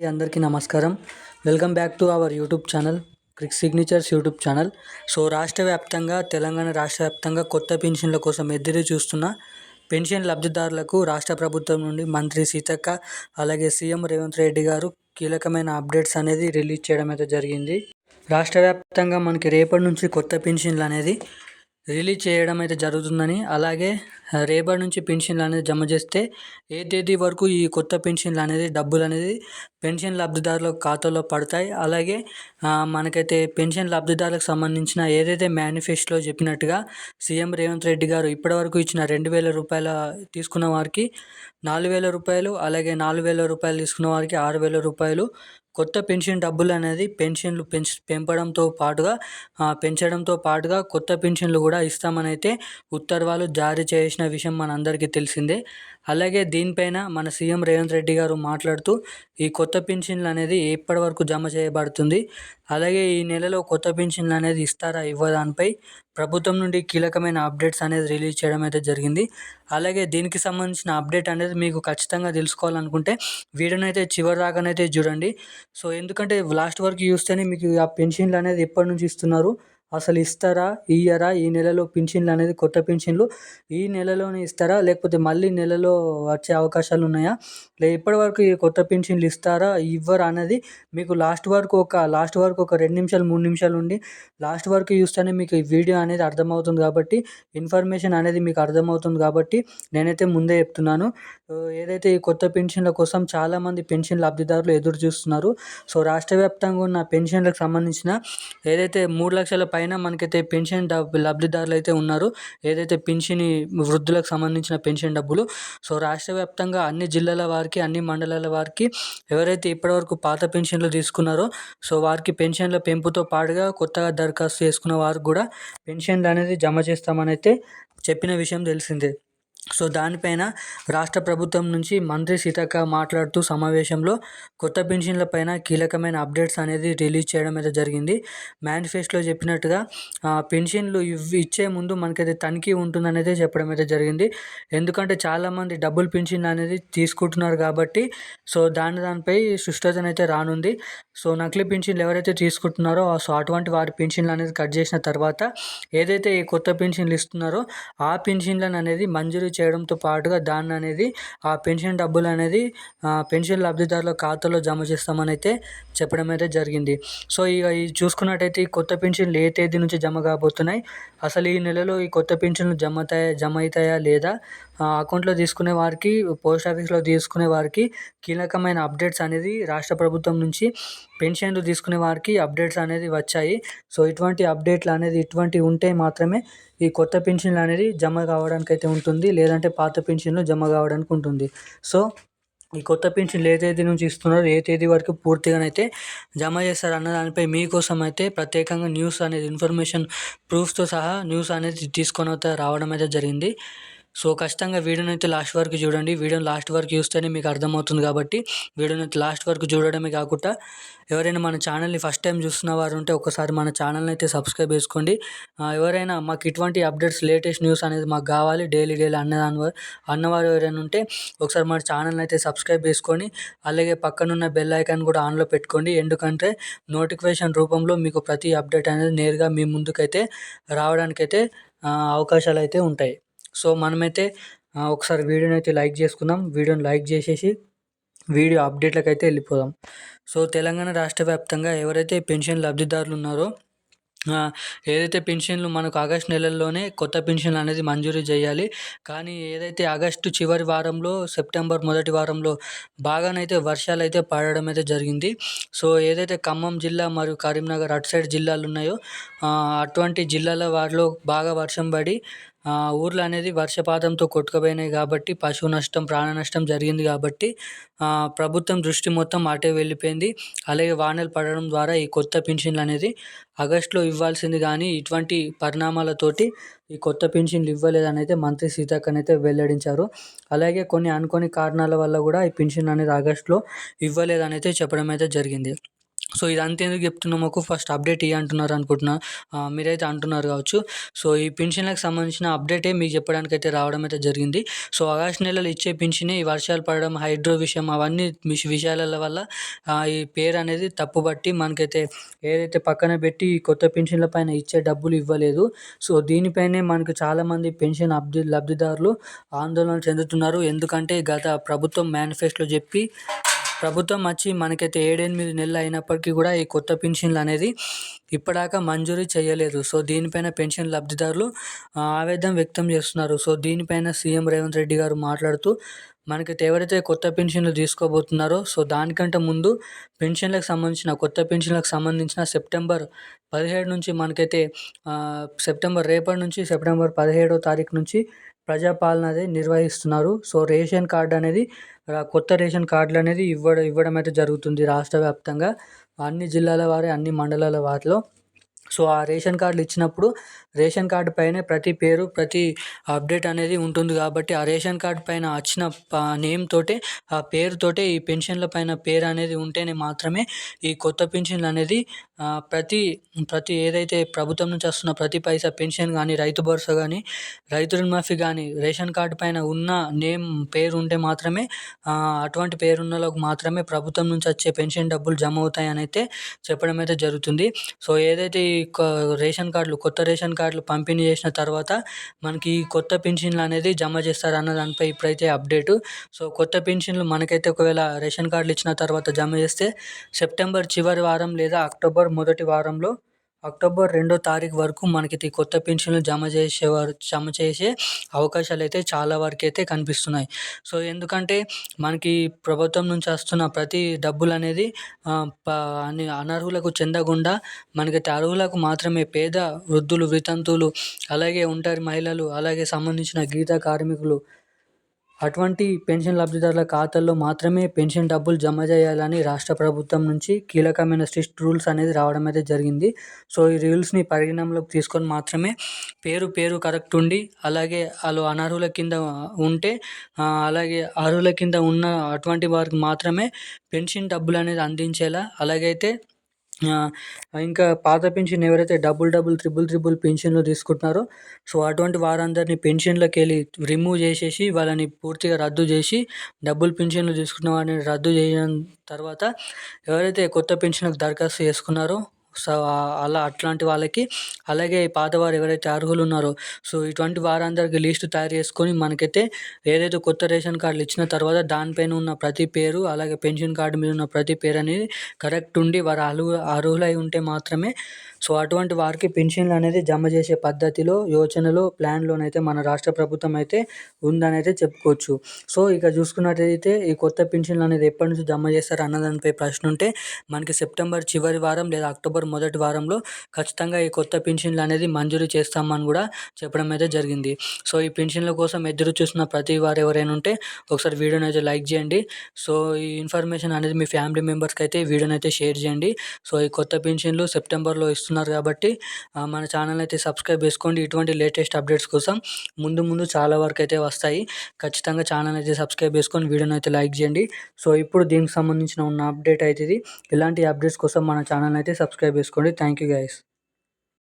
అందరికీ నమస్కారం. Welcome back to our YouTube channel Crick Signatures YouTube channel so రాష్ట్ర వ్యాప్తంగా తెలంగాణ రాష్ట్ర వ్యాప్తంగా కొత్త పెన్షన్ల కోసం ఎదురు చూస్తున్న పెన్షన్ లబ్ధిదారులకు రాష్ట్ర ప్రభుత్వం నుండి మంత్రి సీతక్క అలాగే సీఎం రేవంత్ రెడ్డి గారు కీలకమైన అప్డేట్స్ అనేది రిలీజ్ చేయడం అయితే జరిగింది. రాష్ట్ర వ్యాప్తంగా మనకి రేపటి నుంచి కొత్త పెన్షన్లు అనేది రిలీజ్ చేయడం అయితే జరుగుతుందని అలాగే రేపటి నుంచి పెన్షన్లు అనేది జమ చేస్తే ఏ తేదీ వరకు ఈ కొత్త పెన్షన్లు అనేది డబ్బులు అనేది పెన్షన్ లబ్ధిదారుల ఖాతాలో పడతాయి? అలాగే మనకైతే పెన్షన్ లబ్ధిదారులకు సంబంధించిన ఏదైతే మేనిఫెస్టోలో చెప్పినట్టుగా సీఎం రేవంత్ రెడ్డి గారు ఇప్పటివరకు ఇచ్చిన రెండు వేల రూపాయల తీసుకున్న వారికి నాలుగు వేల రూపాయలు అలాగే నాలుగు వేల రూపాయలు తీసుకున్న వారికి ఆరు వేల రూపాయలు. కొత్త పెన్షన్ డబ్బులు అనేది పెన్షన్లు పెంచ పెంపడంతో పాటుగా పెంచడంతో పాటుగా కొత్త పెన్షన్లు కూడా ఇస్తామని అయితే ఉత్తర్వులు జారీ చేసిన విషయం మనందరికీ తెలిసిందే. అలాగే దీనిపైన మన సీఎం రేవంత్ రెడ్డి గారు మాట్లాడుతూ ఈ కొత్త పెన్షన్లు అనేది ఎప్పటి వరకు జమ చేయబడుతుంది. అలాగే ఈ నెలలో కొత్త పెన్షన్లు అనేది ఇస్తారా ఇవ్వదానిపై ప్రభుత్వం నుండి కీలకమైన అప్డేట్స్ అనేది రిలీజ్ చేయడం అయితే జరిగింది. అలాగే దీనికి సంబంధించిన అప్డేట్ అనేది మీకు ఖచ్చితంగా తెలుసుకోవాలనుకుంటే వీడియోని అయితే చివరి దాకానైతే చూడండి. సో ఎందుకంటే లాస్ట్ వరకు చూస్తేనే మీకు ఆ పెన్షన్లు అనేది ఎప్పటి నుంచి ఇస్తున్నారు? అసలు ఇస్తారా? ఇయ్యరా? ఈ నెలలో పింఛన్లు అనేది కొత్త పింఛన్లు. ఈ నెలలోనే ఇస్తారా? లేకపోతే మళ్ళీ నెలలో వచ్చే అవకాశాలు ఉన్నాయా? లే ఇప్పటివరకు ఈ కొత్త పింఛన్లు ఇస్తారా? ఇవ్వరా అనేది మీకు లాస్ట్ వరకు ఒక లాస్ట్ వరకు ఒక రెండు నిమిషాలు మూడు నిమిషాలు ఉండి లాస్ట్ వరకు చూస్తేనే మీకు ఈ వీడియో అనేది అర్థమవుతుంది కాబట్టి ఇన్ఫర్మేషన్ అనేది మీకు అర్థమవుతుంది కాబట్టి నేనైతే ముందే చెప్తున్నాను. ఏదైతే ఈ కొత్త పెన్షన్ల కోసం చాలామంది పెన్షన్ లబ్ధిదారులు ఎదురు చూస్తున్నారు సో రాష్ట్ర వ్యాప్తంగా ఉన్న పెన్షన్లకు సంబంధించిన ఏదైతే మూడు లక్షల పైన మనకైతే పెన్షన్ డబ్బు లబ్ధిదారులు అయితే ఉన్నారు. ఏదైతే పెన్షన్ వృద్ధులకు సంబంధించిన పెన్షన్ డబ్బులు సో రాష్ట్ర వ్యాప్తంగా అన్ని జిల్లాల వారికి అన్ని మండలాల వారికి ఎవరైతే ఇప్పటివరకు పాత పెన్షన్లు తీసుకున్నారో సో వారికి పెన్షన్ల పెంపుతో పాటుగా కొత్తగా దరఖాస్తు చేసుకున్న వారికి కూడా పెన్షన్లు అనేది జమ చేస్తామని అయితే చెప్పిన విషయం తెలిసిందే. సో దానిపైన రాష్ట్ర ప్రభుత్వం నుంచి మంత్రి సీతక్క మాట్లాడుతూ సమావేశంలో కొత్త పెన్షన్ల పైన కీలకమైన అప్డేట్స్ అనేది రిలీజ్ చేయడం అయితే జరిగింది. మేనిఫెస్టోలో చెప్పినట్టుగా పెన్షన్లు ఇవి ఇచ్చే ముందు మనకైతే తనిఖీ ఉంటుందనేది చెప్పడం అయితే జరిగింది. ఎందుకంటే చాలామంది డబుల్ పెన్షన్ అనేది తీసుకుంటున్నారు కాబట్టి సో దాని దానిపై సుష్టతనైతే అయితే రానుంది. సో నకిలీ పెన్షన్లు ఎవరైతే తీసుకుంటున్నారో సో అటువంటి వారి పెన్షన్లు అనేది కట్ చేసిన తర్వాత ఏదైతే ఈ కొత్త పెన్షన్లు ఇస్తున్నారో ఆ పెన్షన్లను అనేది మంజూరు చేయడంతో పాటుగా దాన్ని అనేది ఆ పెన్షన్ డబ్బులు అనేది పెన్షన్ లబ్ధిదారుల ఖాతాలో జమ చేస్తామని అయితే చెప్పడం అయితే జరిగింది. సో ఇక ఈ చూసుకున్నట్టయితే ఈ కొత్త పెన్షన్లు ఏ తేదీ నుంచి జమ కాబోతున్నాయి? అసలు ఈ నెలలో ఈ కొత్త పెన్షన్లు జమ అవుతాయా జమ అవుతాయా లేదా అకౌంట్లో తీసుకునే వారికి పోస్ట్ ఆఫీస్లో తీసుకునే వారికి కీలకమైన అప్డేట్స్ అనేది రాష్ట్ర ప్రభుత్వం నుంచి పెన్షన్లు తీసుకునే వారికి అప్డేట్స్ అనేది వచ్చాయి. సో ఇటువంటి అప్డేట్లు అనేది ఇటువంటివి ఉంటే మాత్రమే ఈ కొత్త పెన్షన్లు అనేది జమ కావడానికి అయితే ఉంటుంది లేదంటే పాత పెన్షన్లు జమ కావడానికి ఉంటుంది. సో ఈ కొత్త పెన్షన్లు ఏ తేదీ నుంచి ఇస్తున్నారు ఏ తేదీ వరకు పూర్తిగానైతే జమ చేస్తారు అన్న దానిపై మీకోసం అయితే ప్రత్యేకంగా న్యూస్ అనేది ఇన్ఫర్మేషన్ ప్రూఫ్తో సహా న్యూస్ అనేది తీసుకొని అయితే రావడం అయితే జరిగింది. సో ఖచ్చితంగా వీడియోని అయితే లాస్ట్ వరకు చూడండి. వీడియోని లాస్ట్ వరకు చూస్తేనే మీకు అర్థమవుతుంది కాబట్టి వీడియోని అయితే లాస్ట్ వరకు చూడడమే కాకుండా ఎవరైనా మన ఛానల్ని ఫస్ట్ టైం చూస్తున్న వారు ఉంటే ఒకసారి మన ఛానల్ని అయితే సబ్స్క్రైబ్ చేసుకోండి. ఎవరైనా మాకు ఇటువంటి అప్డేట్స్ లేటెస్ట్ న్యూస్ అనేది మాకు కావాలి డైలీ డైలీ అన్నదాని అన్నవారు ఎవరైనా ఉంటే ఒకసారి మన ఛానల్ని అయితే సబ్స్క్రైబ్ చేసుకొని అలాగే పక్కనున్న బెల్ ఐకాన్ కూడా ఆన్లో పెట్టుకోండి. ఎందుకంటే నోటిఫికేషన్ రూపంలో మీకు ప్రతి అప్డేట్ అనేది నేరుగా మీ ముందుకైతే రావడానికైతే అవకాశాలు అయితే ఉంటాయి. సో మనమైతే ఒకసారి వీడియోని అయితే లైక్ చేసుకుందాం. వీడియోని లైక్ చేసేసి వీడియో అప్డేట్లకు అయితే వెళ్ళిపోదాం. సో తెలంగాణ రాష్ట్ర వ్యాప్తంగా ఎవరైతే పెన్షన్ లబ్ధిదారులు ఉన్నారో ఏదైతే పెన్షన్లు మనకు ఆగస్ట్ నెలల్లోనే కొత్త పెన్షన్లు అనేది మంజూరు చేయాలి. కానీ ఏదైతే ఆగస్టు చివరి వారంలో సెప్టెంబర్ మొదటి వారంలో బాగానైతే వర్షాలు అయితే పడడం అయితే జరిగింది. సో ఏదైతే ఖమ్మం జిల్లా మరియు కరీంనగర్ అటు సైడ్ జిల్లాలు ఉన్నాయో అటువంటి జిల్లాల వారిలో బాగా వర్షం పడి ఊర్లు అనేది వర్షపాతంతో కొట్టుకుపోయినాయి కాబట్టి పశువు నష్టం ప్రాణ నష్టం జరిగింది కాబట్టి ప్రభుత్వం దృష్టి మొత్తం అటే వెళ్ళిపోయింది. అలాగే వానలు పడడం ద్వారా ఈ కొత్త పెన్షన్లు అనేది ఆగస్టులో ఇవ్వాల్సింది కానీ ఇటువంటి పరిణామాలతోటి ఈ కొత్త పెన్షన్లు ఇవ్వలేదని అయితే మంత్రి సీతాకన్ అయితే వెల్లడించారు. అలాగే కొన్ని అనుకోని కారణాల వల్ల కూడా ఈ పెన్షన్ అనేది ఆగస్టులో ఇవ్వలేదని అయితే చెప్పడం అయితే జరిగింది. సో ఇదంతా ఎందుకు చెప్తున్నా మాకు ఫస్ట్ అప్డేట్ ఇవ్వ అంటున్నారు అనుకుంటున్నా. మీరైతే అంటున్నారు కావచ్చు. సో ఈ పెన్షన్లకు సంబంధించిన అప్డేటే మీకు చెప్పడానికి అయితే రావడం అయితే జరిగింది. సో ఆగస్ట్ నెలలో ఇచ్చే పెన్షనే ఈ వర్షాలు పడడం హైడ్రో విషయం అవన్నీ విషయాల వల్ల ఈ పేరు అనేది తప్పుబట్టి మనకైతే ఏదైతే పక్కన పెట్టి కొత్త పెన్షన్ల పైన ఇచ్చే డబ్బులు ఇవ్వలేదు. సో దీనిపైనే మనకు చాలామంది పెన్షన్ అబ్ది లబ్ధిదారులు ఆందోళన చెందుతున్నారు. ఎందుకంటే గత ప్రభుత్వం మేనిఫెస్టోలో చెప్పి ప్రభుత్వం వచ్చి మనకైతే ఏడెనిమిది నెలలు అయినప్పటికీ కూడా ఈ కొత్త పెన్షన్లు అనేది ఇప్పటిదాకా మంజూరు చేయలేదు. సో దీనిపైన పెన్షన్ లబ్ధిదారులు ఆవేదన వ్యక్తం చేస్తున్నారు. సో దీనిపైన సీఎం రేవంత్ రెడ్డి గారు మాట్లాడుతూ మనకైతే ఎవరైతే కొత్త పెన్షన్లు తీసుకోబోతున్నారో సో దానికంటే ముందు పెన్షన్లకు సంబంధించిన కొత్త పెన్షన్లకు సంబంధించిన సెప్టెంబర్ పదిహేడు నుంచి మనకైతే సెప్టెంబర్ రేపటి నుంచి సెప్టెంబర్ పదిహేడో తారీఖు నుంచి ప్రజాపాలన అనేది నిర్వహిస్తున్నారు. సో రేషన్ కార్డు అనేది కొత్త రేషన్ కార్డులు అనేది ఇవ్వడం ఇవ్వడం అయితే జరుగుతుంది రాష్ట్ర వ్యాప్తంగా. అన్ని జిల్లాల వారి అన్ని మండలాల వారిలో. సో ఆ రేషన్ కార్డులు ఇచ్చినప్పుడు రేషన్ కార్డు పైనే ప్రతి పేరు ప్రతి అప్డేట్ అనేది ఉంటుంది కాబట్టి ఆ రేషన్ కార్డు పైన వచ్చిన నేమ్ తోటే ఆ పేరుతోటే ఈ పెన్షన్ల పైన పేరు అనేది ఉంటేనే మాత్రమే ఈ కొత్త పెన్షన్లు అనేది ప్రతి ప్రతి ఏదైతే ప్రభుత్వం నుంచి వస్తున్న ప్రతి పైసా పెన్షన్ కానీ రైతు భరోసా కానీ రైతు రుణమాఫీ కానీ రేషన్ కార్డు పైన ఉన్న నేమ్ పేరు ఉంటే మాత్రమే అటువంటి పేరున్న వాళ్ళకు మాత్రమే ప్రభుత్వం నుంచి వచ్చే పెన్షన్ డబ్బులు జమ అవుతాయని అయితే చెప్పడం అయితే జరుగుతుంది. సో ఏదైతే ఈ రేషన్ కార్డులు కొత్త రేషన్ కార్డు కార్డులు పంపిణీ చేసిన తర్వాత మనకి కొత్త పెన్షన్లు అనేది జమ చేస్తారు అన్న దానిపై ఇప్పుడైతే అప్డేటు. సో కొత్త పెన్షన్లు మనకైతే ఒకవేళ రేషన్ కార్డులు ఇచ్చిన తర్వాత జమ చేస్తే సెప్టెంబర్ చివరి వారం లేదా అక్టోబర్ మొదటి వారంలో అక్టోబర్ రెండో తారీఖు వరకు మనకి కొత్త పెన్షన్లు జమ చేసేవారు జమ చేసే అవకాశాలు అయితే చాలా వరకు అయితే కనిపిస్తున్నాయి. సో ఎందుకంటే మనకి ప్రభుత్వం నుంచి వస్తున్న ప్రతి డబ్బులు అనేది అనర్హులకు చెందకుండా మనకి అర్హులకు మాత్రమే పేద వృద్ధులు వితంతువులు అలాగే ఒంటరి మహిళలు అలాగే సంబంధించిన గీత కార్మికులు అటువంటి పెన్షన్ లబ్ధిదారుల ఖాతాల్లో మాత్రమే పెన్షన్ డబ్బులు జమ చేయాలని రాష్ట్ర ప్రభుత్వం నుంచి కీలకమైన స్ట్రిక్ట్ రూల్స్ అనేది రావడం అయితే జరిగింది. సో ఈ రూల్స్ని పరిగణనలోకి తీసుకొని మాత్రమే పేరు పేరు కరెక్ట్ ఉండి అలాగే వాళ్ళు అనర్హుల కింద ఉంటే అలాగే అర్హుల కింద ఉన్న అటువంటి వారికి మాత్రమే పెన్షన్ డబ్బులు అనేది అందించేలా అలాగైతే ఇంకా పాత పెన్షన్ ఎవరైతే డబుల్ డబుల్ త్రిబుల్ త్రిబుల్ పెన్షన్లు తీసుకుంటున్నారో సో అటువంటి వారందరినీ పెన్షన్లోకి వెళ్ళి రిమూవ్ చేసేసి వాళ్ళని పూర్తిగా రద్దు చేసి డబుల్ పెన్షన్లు తీసుకున్న వారిని రద్దు చేయడం తర్వాత ఎవరైతే కొత్త పెన్షన్లకు దరఖాస్తు చేసుకున్నారో సో అలా అట్లాంటి వాళ్ళకి అలాగే పాతవారు ఎవరైతే అర్హులు ఉన్నారో సో ఇటువంటి వారందరికీ లిస్టు తయారు చేసుకొని మనకైతే ఏదైతే కొత్త రేషన్ కార్డులు ఇచ్చిన తర్వాత దానిపైన ఉన్న ప్రతి పేరు అలాగే పెన్షన్ కార్డు మీద ఉన్న ప్రతి పేరు అనేది కరెక్ట్ ఉండి వారు అర్హు అర్హులై ఉంటే మాత్రమే సో అటువంటి వారికి పెన్షన్లు అనేది జమ చేసే పద్ధతిలో యోచనలో ప్లాన్లోనైతే మన రాష్ట్ర ప్రభుత్వం అయితే ఉందని అయితే చెప్పుకోవచ్చు. సో ఇక చూసుకున్నట్లయితే ఈ కొత్త పెన్షన్లు అనేది ఎప్పటి నుంచి జమ చేస్తారు అన్న దానిపై ప్రశ్న ఉంటే మనకి సెప్టెంబర్ చివరి వారం లేదా అక్టోబర్ మొదటి వారంలో ఖచ్చితంగా ఈ కొత్త పెన్షన్లు అనేది మంజూరు చేస్తామని కూడా చెప్పడం అయితే జరిగింది. సో ఈ పెన్షన్ల కోసం ఎదురు చూస్తున్న ప్రతి వారు ఎవరైనా ఉంటే ఒకసారి వీడియోని అయితే లైక్ చేయండి. సో ఈ ఇన్ఫర్మేషన్ అనేది మీ ఫ్యామిలీ మెంబర్స్కి అయితే వీడియోని అయితే షేర్ చేయండి. సో ఈ కొత్త పెన్షన్లు సెప్టెంబర్లో చూస్తున్నారు కాబట్టి మన ఛానల్ అయితే సబ్స్క్రైబ్ చేసుకోండి. ఇటువంటి లేటెస్ట్ అప్డేట్స్ కోసం ముందు ముందు చాలా వరకు అయితే వస్తాయి. ఖచ్చితంగా ఛానల్ అయితే సబ్స్క్రైబ్ చేసుకొని వీడియోని అయితే లైక్ చేయండి. సో ఇప్పుడు దీనికి సంబంధించిన ఉన్న అప్డేట్ అయితే ఇది. ఇలాంటి అప్డేట్స్ కోసం మన ఛానల్ అయితే సబ్స్క్రైబ్ చేసుకోండి. Thank you guys